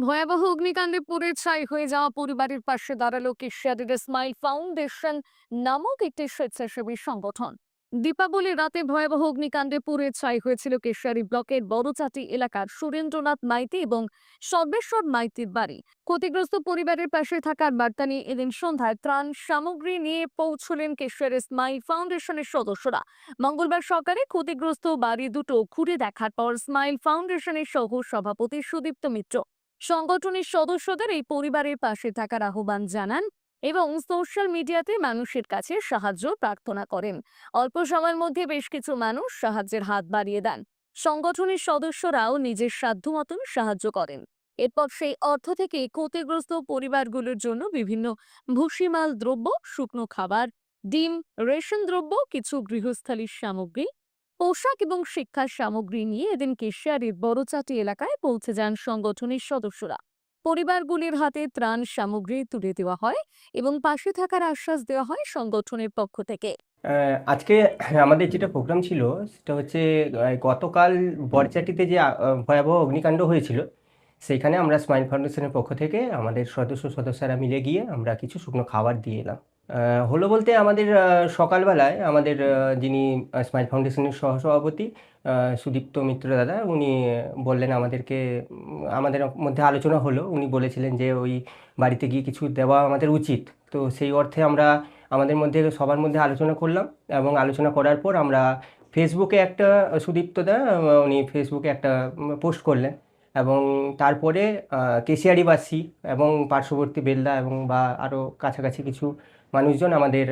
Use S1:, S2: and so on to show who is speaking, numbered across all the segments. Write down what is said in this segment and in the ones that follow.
S1: ভয়াবহ অগ্নিকাণ্ডে পুড়ে ছাই হয়ে যাওয়া পরিবারের পাশে দাঁড়াল কেশিয়াদের স্মাইল ফাউন্ডেশন নামক একটি স্বেচ্ছাসেবী সংগঠন। দীপাবলির রাতে ভয়াবহ অগ্নিকাণ্ডে পুড়ে ছাই হয়েছিল কেশিয়ারি ব্লকের বড়চাটি এলাকার সুরেন্দ্রনাথ মাইতি এবং সর্বেশ্বর মাইতির বাড়ি। ক্ষতিগ্রস্ত পরিবারের পাশে থাকার বার্তা নিয়ে এদিন সন্ধ্যায় ত্রাণ সামগ্রী নিয়ে পৌঁছলেন কেশিয়ারের স্মাইল ফাউন্ডেশনের সদস্যরা। মঙ্গলবার সকালে ক্ষতিগ্রস্ত বাড়ি দুটো ঘুরে দেখার পর স্মাইল ফাউন্ডেশনের সহ সভাপতি সুদীপ্ত মিত্র সংগঠনের সদস্যদের এই পরিবারের পাশে থাকার আহ্বান জানান এবং সোশ্যাল মিডিয়াতে মানুষের কাছে সাহায্য প্রার্থনা করেন। অল্প সময়ের মধ্যে বেশ কিছু মানুষ সাহায্যের হাত বাড়িয়ে দেন। সংগঠনের সদস্যরাও নিজের সাধ্য মতন সাহায্য করেন। এরপর সেই অর্থ থেকে ক্ষতিগ্রস্ত পরিবারগুলোর জন্য বিভিন্ন ভুসিমাল দ্রব্য, শুকনো খাবার, ডিম, রেশন দ্রব্য, কিছু গৃহস্থালির সামগ্রী পোশাক এবং শিক্ষার সামগ্রী নিয়ে এদিন কেশিয়ারির বড়চাটি এলাকায় পৌঁছে যান সংগঠনের সদস্যরা। পরিবারগুলির হাতে ত্রাণ সামগ্রী তুলে দেওয়া হয় এবং পাশে থাকার আশ্বাস দেওয়া হয় সংগঠনের পক্ষ থেকে।
S2: আজকে আমাদের যেটা প্রোগ্রাম ছিল, সেটা হচ্ছে গতকাল বরচাটিতে যে ভয়াবহ অগ্নিকাণ্ড হয়েছিল, সেখানে আমরা স্মাইল ফাউন্ডেশনের পক্ষ থেকে আমাদের সদস্য সদস্যরা মিলে গিয়ে আমরা কিছু শুকনো খাবার দিয়ে এলাম। হলো বলতে আমাদের সকালবেলায় আমাদের যিনি স্মাইল ফাউন্ডেশনের সহসভাপতি সুদীপ্ত মিত্র দাদা উনি বললেন আমাদেরকে আমাদের মধ্যে আলোচনা হলো। উনি বলেছিলেন যে ওই বাড়িতে গিয়ে কিছু দেওয়া আমাদের উচিত। তো সেই অর্থে আমরা আমাদের মধ্যে সবার মধ্যে আলোচনা করলাম এবং আলোচনা করার পর আমরা ফেসবুকে একটা সুদীপ্তদা আহ, উনি ফেসবুকে একটা পোস্ট করলেন। এবং তারপরে কেশিয়ারিবাসী এবং পার্শ্ববর্তী বেলদা এবং বা আরও কাছাকাছি কিছু মানুষজন আমাদের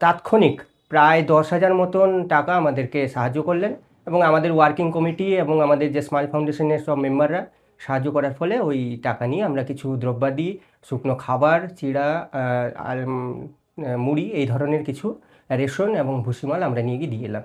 S2: তাৎক্ষণিক প্রায় দশ হাজার মতন টাকা আমাদেরকে সাহায্য করলেন এবং আমাদের ওয়ার্কিং কমিটি এবং আমাদের যে স্মাইল ফাউন্ডেশনের সব মেম্বাররা সাহায্য করার ফলে ওই টাকা নিয়ে আমরা কিছু দ্রব্যাদি, শুকনো খাবার, চিড়া আর মুড়ি এই ধরনের কিছু রেশন এবং ভুসিমাল আমরা নিয়ে গিয়ে দিয়ে এলাম।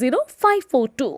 S1: zero five four two